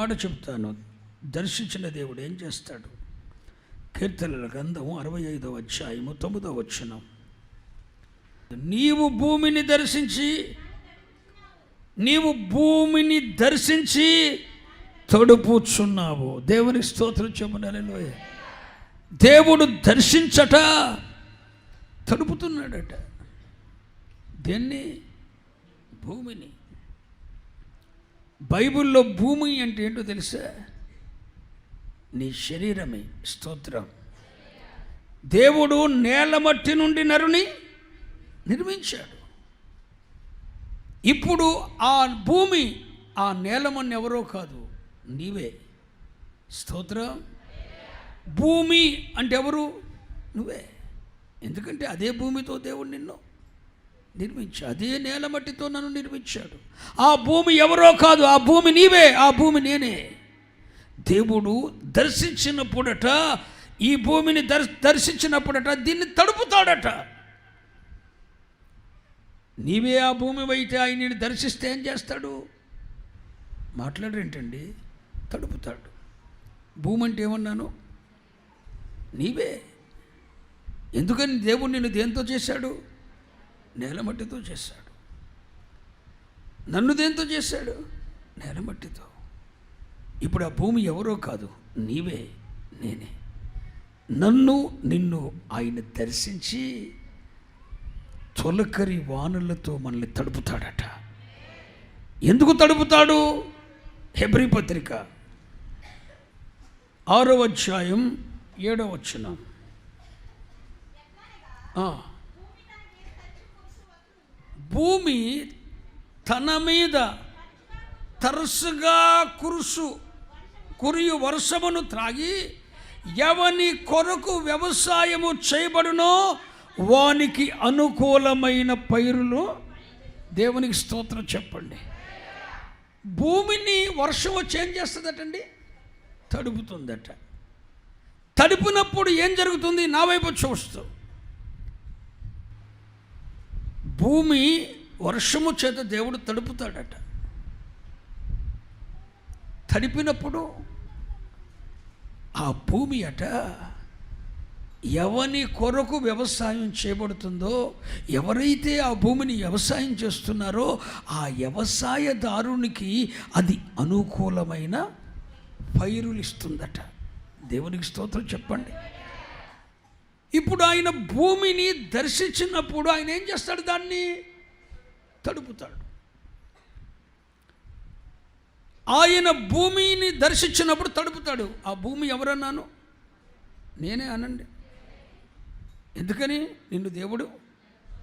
మాట చెప్తాను. దర్శించిన దేవుడు ఏం చేస్తాడు? కీర్తనల గ్రంథం అరవై ఐదవ అధ్యాయము తొమ్మిదవ వచనం. నీవు భూమిని దర్శించి నీవు భూమిని దర్శించి తడుపుచున్నావు. దేవునికి స్తోత్రం చెప్పునలోయ దేవుడు దర్శించట తడుపుతున్నాడట. దేన్ని? భూమిని. బైబిల్లో భూమి అంటే ఏంటో తెలుసా? నీ శరీరమే స్తోత్రం. దేవుడు నేల మట్టి నుండి నరుని నిర్మించాడు. ఇప్పుడు ఆ భూమి ఆ నేలమని ఎవరో కాదు నీవే. స్తోత్రం? భూమి అంటే ఎవరు? నువ్వే. ఎందుకంటే అదే భూమితో దేవుడు నిన్ను నిర్మించాడు అదే నేల మట్టితో నన్ను నిర్మించాడు. ఆ భూమి ఎవరో కాదు ఆ భూమి నీవే ఆ భూమి నేనే. దేవుడు దర్శించినప్పుడట ఈ భూమిని దర్ దర్శించినప్పుడట దీన్ని తడుపుతాడట. నీవే ఆ భూమి అయితే ఆయనని దర్శిస్తే ఏం చేస్తాడు? మాట్లాడరేంటండి తడుపుతాడు. భూమి అంటే ఏమన్నాను? నీవే. ఎందుకని దేవుడు నిన్ను దేంతో చేశాడు? నేలమట్టితో చేశాడు. నన్ను దేంతో చేశాడు? నేలమట్టితో. ఇప్పుడు ఆ భూమి ఎవరో కాదు నీవే నేనే. నన్ను నిన్ను ఆయన దర్శించి తొలకరి వానలతో మనల్ని తడుపుతాడట. ఎందుకు తడుపుతాడు? హెబ్రి పత్రిక ఆరో అధ్యాయం ఏడో వచ్చిన భూమి తన మీద తరచుగా కురుసు కురియు వర్షమును త్రాగి ఎవని కొరకు వ్యవసాయము చేయబడునో వానికి అనుకూలమైన పైరులు దేవునికి స్తోత్రం చెప్పండి. భూమిని వర్షం వచ్చి ఏం చేస్తుందటండి? తడుపుతుందట. తడిపినప్పుడు ఏం జరుగుతుంది? నా వైపు చూస్తూ. భూమి వర్షము చేత దేవుడు తడుపుతాడట. తడిపినప్పుడు ఆ భూమి అట ఎవని కొరకు వ్యవసాయం చేయబడుతుందో ఎవరైతే ఆ భూమిని వ్యవసాయం చేస్తున్నారో ఆ వ్యవసాయదారునికి అది అనుకూలమైన పైరులు ఇస్తుందట దేవునికి స్తోత్రం చెప్పండి. ఇప్పుడు ఆయన భూమిని దర్శించినప్పుడు ఆయన ఏం చేస్తాడు దాన్ని? తడుపుతాడు. ఆయన భూమిని దర్శించినప్పుడు తడుపుతాడు. ఆ భూమి ఎవరన్నాను? నేనే అనండి. ఎందుకని? నిన్ను దేవుడు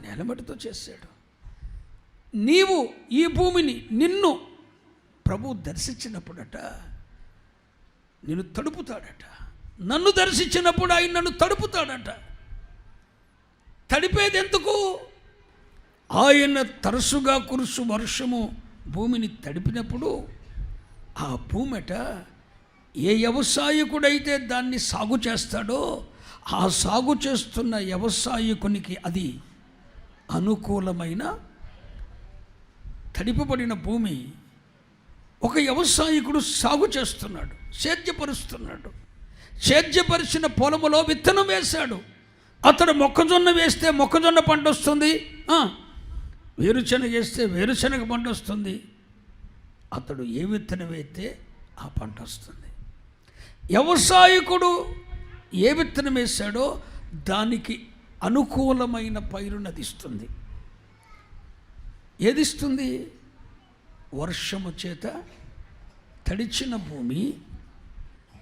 నేలమటితో చేశాడు. నీవు ఈ భూమిని నిన్ను ప్రభు దర్శించినప్పుడట నిన్ను తడుపుతాడట. నన్ను దర్శించినప్పుడు ఆయన నన్ను తడుపుతాడట. తడిపేది ఎందుకు ఆయన తరచుగా కురుసు వర్షము భూమిని తడిపినప్పుడు ఆ భూమిట ఏ వ్యవసాయకుడైతే దాన్ని సాగు చేస్తాడో ఆ సాగు చేస్తున్న వ్యవసాయకునికి అది అనుకూలమైన తడిపబడిన భూమి ఒక వ్యవసాయకుడు సాగు చేస్తున్నాడు సేద్యపరుస్తున్నాడు. సేద్యపరిచిన పొలములో విత్తనం వేశాడు. అతడు మొక్కజొన్న వేస్తే మొక్కజొన్న పంట వస్తుంది. వేరుశనగ వేస్తే వేరుశనగ పంట వస్తుంది. అతడు ఏ విత్తనం వేస్తే ఆ పంట వస్తుంది. వ్యవసాయకుడు ఏ విత్తనం వేశాడో దానికి అనుకూలమైన పైరునది ఇస్తుంది. ఏదిస్తుంది వర్షము చేత తడిచిన భూమి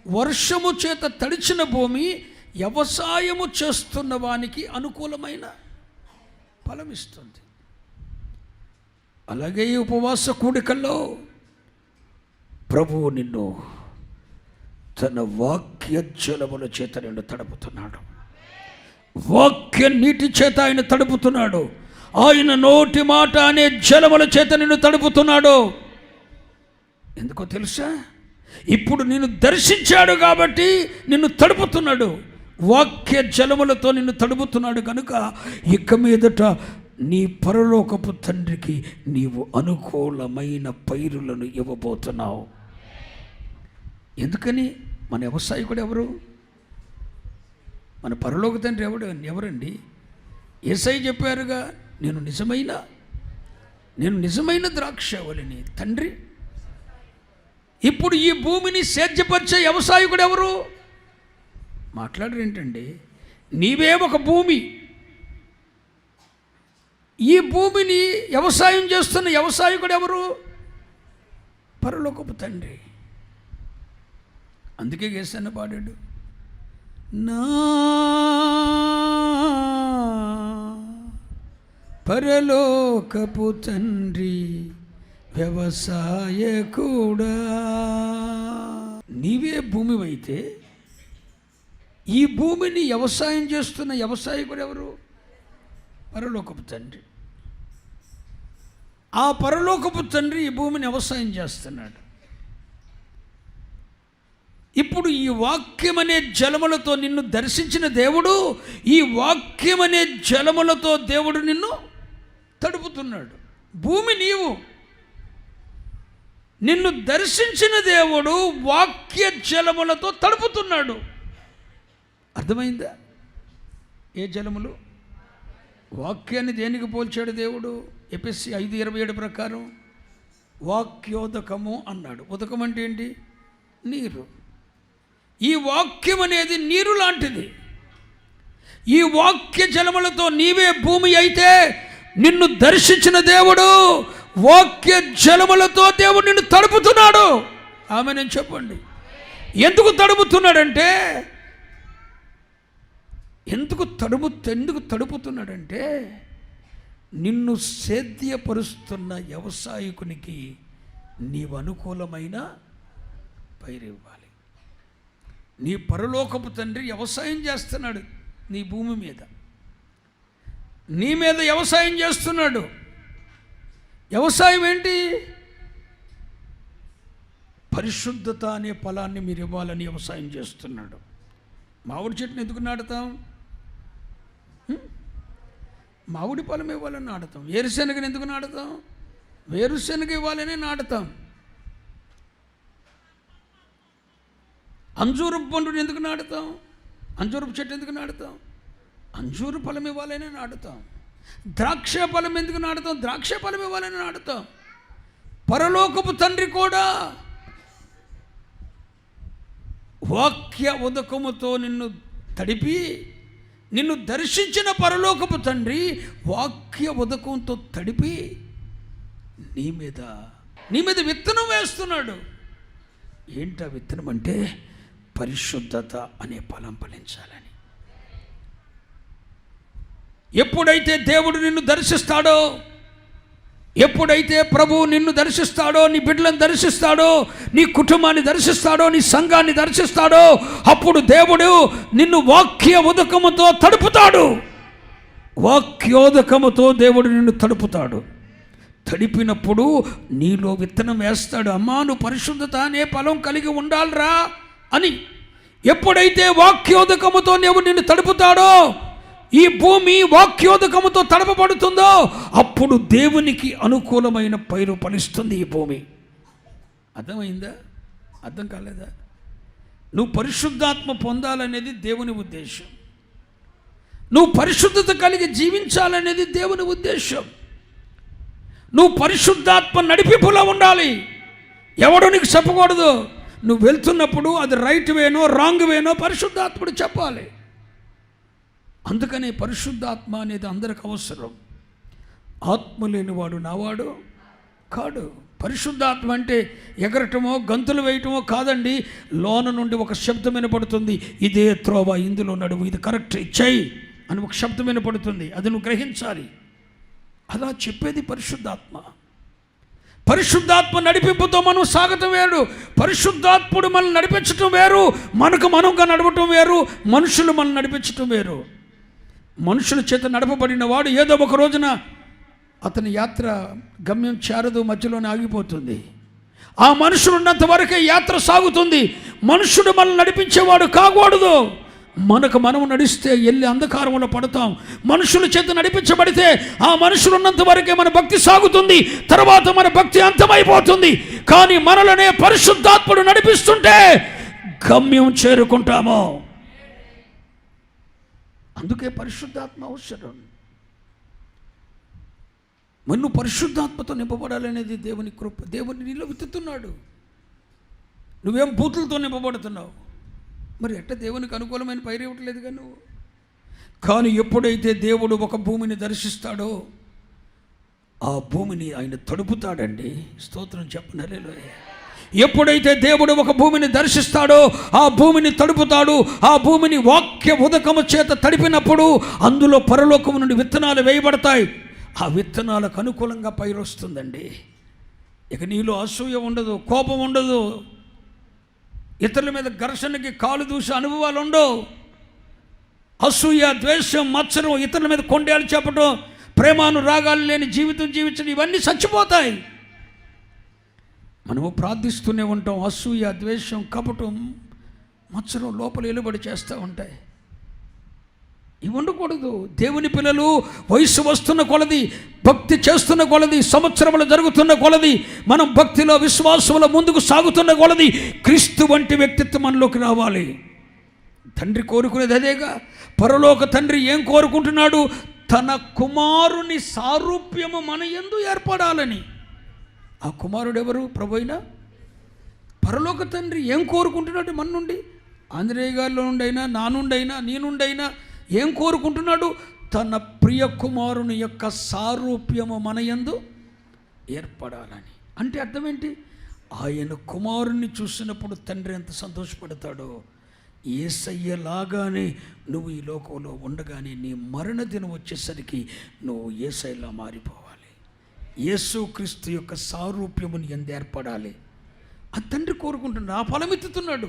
వర్షము చేత తడిచిన భూమి వ్యవసాయము చేస్తున్న వానికి అనుకూలమైన ఫలమిస్తుంది అలాగే ఈ ఉపవాస కూడికల్లో ప్రభువు నిన్ను తన వాక్య జలముల చేత నిన్ను తడుపుతున్నాడు. వాక్య నీటి చేత ఆయన తడుపుతున్నాడు. ఆయన నోటి మాట అనే జలముల చేత నిన్ను తడుపుతున్నాడు. ఎందుకో తెలుసా? ఇప్పుడు నిన్ను దర్శించాడు కాబట్టి నిన్ను తడుపుతున్నాడు. వాక్య జలములతో నిన్ను తడుపుతున్నాడు కనుక ఇక మీదట నీ పరలోకపు తండ్రికి నీవు అనుకూలమైన పైరులను ఇవ్వబోతున్నావు. ఎందుకని? మన వ్యవసాయకుడు ఎవరు? మన పరలోక తండ్రి ఎవడు? ఎవరండి? ఏసై చెప్పారుగా నేను నిజమైన నేను నిజమైన ద్రాక్షవలిని తండ్రి ఇప్పుడు ఈ భూమిని సేద్యపరిచే వ్యవసాయకుడు ఎవరు? మాట్లాడరు ఏంటండి నీవే ఒక భూమి. ఈ భూమిని వ్యవసాయం చేస్తున్న వ్యవసాయకుడు ఎవరు? పరలోకపు తండ్రి. అందుకే గేసన్న పాడాడు నా పరలోకపు తండ్రి వ్యవసాయకుడా నీవే భూమి అయితే ఈ భూమిని వ్యవసాయం చేస్తున్న వ్యవసాయకుడు ఎవరు? పరలోకపు తండ్రి. ఆ పరలోకపు తండ్రి ఈ భూమిని వ్యవసాయం చేస్తున్నాడు. ఇప్పుడు ఈ వాక్యం అనే జలములతో నిన్ను దర్శించిన దేవుడు ఈ వాక్యం అనే జలములతో దేవుడు నిన్ను తడుపుతున్నాడు. భూమి నీవు. నిన్ను దర్శించిన దేవుడు వాక్య జలములతో తడుపుతున్నాడు. అర్థమైందా? ఏ జలములు? వాక్యాన్ని దేనికి పోల్చాడు దేవుడు? ఎపిఎస్సి ఐదు ఇరవై ఏడు ప్రకారం వాక్యోదకము అన్నాడు. ఉదకం అంటే ఏంటి? నీరు. ఈ వాక్యం అనేది నీరు లాంటిది. ఈ వాక్య జలములతో నీవే భూమి అయితే నిన్ను దర్శించిన దేవుడు వాక్య జలములతో దేవుడు నిన్ను తడుపుతున్నాడు. ఆమె నేను చెప్పండి. ఎందుకు తడుపుతున్నాడంటే ఎందుకు తడుపు ఎందుకు తడుపుతున్నాడంటే నిన్ను సేద్యపరుస్తున్న వ్యవసాయకునికి నీవు అనుకూలమైన పైరివ్వాలి నీ పరలోకపు తండ్రి వ్యవసాయం చేస్తున్నాడు నీ భూమి మీద. నీ మీద వ్యవసాయం చేస్తున్నాడు. వ్యవసాయం ఏంటి? పరిశుద్ధత అనే ఫలాన్ని మీరు ఇవ్వాలని వ్యవసాయం చేస్తున్నాడు. మామిడి చెట్టుని ఎందుకు నాటుతాం? మామిడి పొలం ఇవ్వాలని నాటుతాం. వేరుశెనగని ఎందుకు నాటుతాం? వేరుశెనగ ఇవ్వాలని నాటుతాం. అంజూరపు పండుని ఎందుకు నాటుతాం? అంజూరపు చెట్టు ఎందుకు నాటుతాం? అంజూరు ఫలం ఇవ్వాలని నాటుతాం. ద్రాక్ష ఫలం ఎందుకు నాటుతాం? ద్రాక్ష ఫలం ఇవ్వాలని నాటుతాం. పరలోకపు తండ్రి కూడా వాక్య ఉదకముతో నిన్ను తడిపి నిన్ను దర్శించిన పరలోకపు తండ్రి వాక్య ఉదకంతో తడిపి నీ మీద నీ మీద విత్తనం వేస్తున్నాడు. ఏంటా విత్తనం అంటే పరిశుద్ధత అనే ఫలం ఫలించాలని. ఎప్పుడైతే దేవుడు నిన్ను దర్శిస్తాడో ఎప్పుడైతే ప్రభువు నిన్ను దర్శిస్తాడో నీ బిడ్డలను దర్శిస్తాడో నీ కుటుంబాన్ని దర్శిస్తాడో నీ సంఘాన్ని దర్శిస్తాడో అప్పుడు దేవుడు నిన్ను వాక్య ఉదకముతో తడుపుతాడు. వాక్యోదకముతో దేవుడు నిన్ను తడుపుతాడు. తడిపినప్పుడు నీలో విత్తనం వేస్తాడు. అమ్మా నువ్వు పరిశుద్ధత అనే ఫలం కలిగి ఉండాలిరా అని. ఎప్పుడైతే వాక్యోదకముతో నీవు నిన్ను తడుపుతాడో ఈ భూమి వాక్యోదకముతో తడపబడుతుందో అప్పుడు దేవునికి అనుకూలమైన పైరు ఫలిస్తుంది ఈ భూమి. అర్థమైందా? అర్థం కాలేదా? నువ్వు పరిశుద్ధాత్మ పొందాలనేది దేవుని ఉద్దేశం. నువ్వు పరిశుద్ధత కలిగి జీవించాలనేది దేవుని ఉద్దేశం. నువ్వు పరిశుద్ధాత్మ నడిపిపులా ఉండాలి. ఎవడు నీకు చెప్పకూడదు. నువ్వు వెళ్తున్నప్పుడు అది రైట్ వేనో రాంగ్ వేనో పరిశుద్ధాత్ముడు చెప్పాలి. అందుకనే పరిశుద్ధాత్మ అనేది అందరికి అవసరం. ఆత్మ లేనివాడు నావాడు కాడు. పరిశుద్ధాత్మ అంటే ఎగరటమో గంతులు వేయటమో కాదండి. లోన నుండి ఒక శబ్దం వినపడుతుంది. ఇదే త్రోవ ఇందులో నడువు. ఇది కరెక్ట్. చెయ్యి అని ఒక శబ్దం వినపడుతుంది. అది నువ్వు గ్రహించాలి. అలా చెప్పేది పరిశుద్ధాత్మ. పరిశుద్ధాత్మ నడిపింపుతో మనం సాగటం వేరు. పరిశుద్ధాత్ముడు మనం నడిపించటం వేరు. మనకు మనంగా నడవటం వేరు. మనుషులు మనం నడిపించటం వేరు. మనుషుల చేత నడపబడిన వాడు ఏదో ఒక రోజున అతని యాత్ర గమ్యం చేరదు మధ్యలోనే ఆగిపోతుంది. ఆ మనుషులు ఉన్నంత వరకే యాత్ర సాగుతుంది. మనుషుడు మనల్ని నడిపించేవాడు కాకూడదు. మనకు మనం నడిస్తే వెళ్ళి అంధకారంలో పడతాం. మనుషుల చేత నడిపించబడితే ఆ మనుషులు ఉన్నంత వరకే మన భక్తి సాగుతుంది. తర్వాత మన భక్తి అంతమైపోతుంది. కానీ మనలోనే పరిశుద్ధాత్ముడు నడిపిస్తుంటే గమ్యం చేరుకుంటాము. అందుకే పరిశుద్ధాత్మ అవసరం. మరి నువ్వు పరిశుద్ధాత్మతో నింపబడాలనేది దేవుని కృప. దేవుని నీలో విత్తుతున్నాడు నువ్వేం బూతులతో నింపబడుతున్నావు? మరి ఎట్ట దేవునికి అనుకూలమైన పైరు ఇవ్వట్లేదుగా నువ్వు? కానీ ఎప్పుడైతే దేవుడు ఒక భూమిని దర్శిస్తాడో ఆ భూమిని ఆయన తడుపుతాడండి. స్తోత్రం చెప్పనరేలో ఎప్పుడైతే దేవుడు ఒక భూమిని దర్శిస్తాడో ఆ భూమిని తడుపుతాడు ఆ భూమిని వాక్య ఉదకము చేత తడిపినప్పుడు అందులో పరలోకము నుండి విత్తనాలు వేయబడతాయి. ఆ విత్తనాలకు అనుకూలంగా పైరు వస్తుందండి ఇక నీలో అసూయ ఉండదు కోపం ఉండదు. ఇతరుల మీద ఘర్షణకి కాలు దూసే అనుభవాలు ఉండవు. అసూయ ద్వేషం మత్సరం ఇతరుల మీద కొండేలు చెప్పడం ప్రేమాను రాగాలు లేని జీవితం జీవించడం ఇవన్నీ చచ్చిపోతాయి. మనము ప్రార్థిస్తూనే ఉంటాం. అసూయ ద్వేషం కపటం మత్సరం లోపల ఎలుబడి చేస్తూ ఉంటాయి. ఇవి ఉండకూడదు. దేవుని పిల్లలు వయసు వస్తున్న కొలది భక్తి చేస్తున్న కొలది సంవత్సరములు జరుగుతున్న కొలది మనం భక్తిలో విశ్వాసంలో ముందుకు సాగుతున్న కొలది క్రీస్తు వంటి వ్యక్తిత్వం మనలోకి రావాలి. తండ్రి కోరుకునేది అదేగా. పరలోక తండ్రి ఏం కోరుకుంటున్నాడు? తన కుమారుని సారూప్యము మన ఎందు ఏర్పడాలని. ఆ కుమారుడు ఎవరు? ప్రభు పరలోక తండ్రి ఏం కోరుకుంటున్నాడు మన నుండి? ఆంజనేయ గారిలో నుండైనా నా నుండైనా నీ నుండైనా ఏం కోరుకుంటున్నాడు? తన ప్రియ కుమారుని యొక్క సారూప్యము మన యందు ఏర్పడాలని. అంటే అర్థం ఏంటి ఆయన కుమారుణ్ణి చూసినప్పుడు తండ్రి ఎంత సంతోషపడతాడో? ఏసయ్యలాగానే నువ్వు ఈ లోకంలో ఉండగానే నీ మరణ దినం వచ్చేసరికి నువ్వు ఏసైలా మారిపోవు యేసుక్రీస్తు యొక్క సారూప్యముని ఎందు ఏర్పడాలి. ఆ తండ్రి కోరుకుంటున్నాడు ఆ ఫలం ఎత్తుతున్నాడు.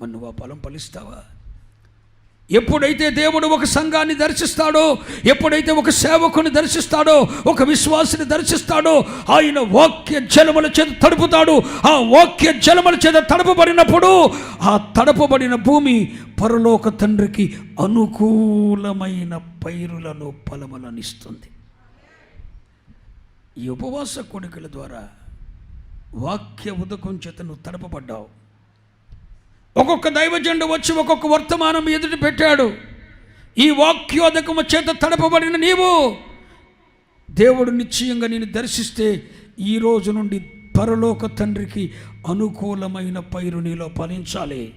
మరి నువ్వు ఆ ఫలం ఫలిస్తావా? ఎప్పుడైతే దేవుడు ఒక సంఘాన్ని దర్శిస్తాడో ఎప్పుడైతే ఒక సేవకుని దర్శిస్తాడో ఒక విశ్వాసిని దర్శిస్తాడో ఆయన వాక్య జలముల చేత తడుపుతాడు. ఆ వాక్య జలముల చేత తడపబడినప్పుడు ఆ తడపబడిన భూమి పరలోక తండ్రికి అనుకూలమైన పైరులను ఫలములను ఇస్తుంది. ఈ ఉపవాస కొడుకుల ద్వారా వాక్య ఉదకం చేత నువ్వు తడపబడ్డావు. ఒక్కొక్క దైవజండు వచ్చి ఒక్కొక్క వర్తమానం ఎదుటి పెట్టాడు. ఈ వాక్యోదకము చేత తడపబడిన నీవు దేవుడు నిశ్చయంగా నేను దర్శిస్తే ఈ రోజు నుండి పరలోక తండ్రికి అనుకూలమైన పైరు నీలో ఫలించాలి.